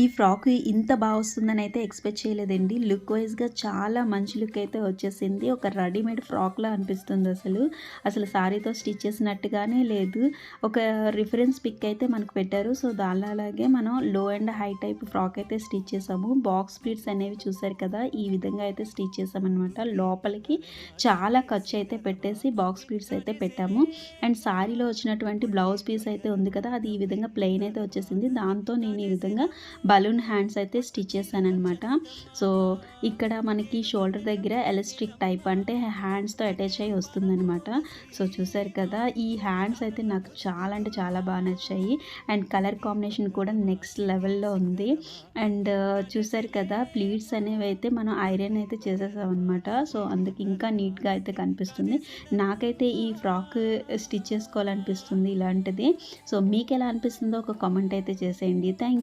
ఈ ఫ్రాక్ ఇంత బాగా వస్తుందని అయితే ఎక్స్పెక్ట్ చేయలేదండి. లుక్ వైజ్గా చాలా మంచి లుక్ అయితే వచ్చేసింది. ఒక రెడీమేడ్ ఫ్రాక్లా అనిపిస్తుంది అసలు. అసలు సారీతో స్టిచ్ చేసినట్టుగానే లేదు. ఒక రిఫరెన్స్ పిక్ అయితే మనకు పెట్టారు. సో దాని అలాగే మనం low and high type frock అయితే స్టిచ్ చేసాము. బాక్స్ ప్లీట్స్ అనేవి చూసారు కదా ఈ విధంగా అయితే స్టిచ్ చేసామన్నమాట. లోపలికి చాలా ఖర్చు అయితే పెట్టేసి బాక్స్ ప్లీట్స్ అయితే పెట్టాము. అండ్ సారీలో వచ్చినటువంటి బ్లౌజ్ పీస్ అయితే ఉంది కదా అది ఈ విధంగా ప్లెయిన్ అయితే వచ్చేసింది. దాంతో నేను ఈ విధంగా బలూన్ హ్యాండ్స్ అయితే స్టిచ్ చేశాను అనమాట సో ఇక్కడ మనకి షోల్డర్ దగ్గర ఎలస్ట్రిక్ టైప్ అంటే హ్యాండ్స్తో అటాచ్ అయ్యి వస్తుందనమాట సో చూసారు కదా ఈ హ్యాండ్స్ అయితే నాకు చాలా అంటే చాలా బాగా నచ్చాయి. అండ్ కలర్ కాంబినేషన్ కూడా నెక్స్ట్ లెవెల్లో ఉంది. అండ్ చూసారు కదా ప్లీట్స్ అనేవి అయితే మనం ఐరన్ అయితే చేసేసామన్నమాట. సో అందుకు ఇంకా నీట్గా అయితే కనిపిస్తుంది. నాకైతే ఈ ఫ్రాక్ స్టిచ్ చేసుకోవాలనిపిస్తుంది ఇలాంటిది. సో మీకు ఎలా అనిపిస్తుందో ఒక కామెంట్ అయితే చేసేయండి. థ్యాంక్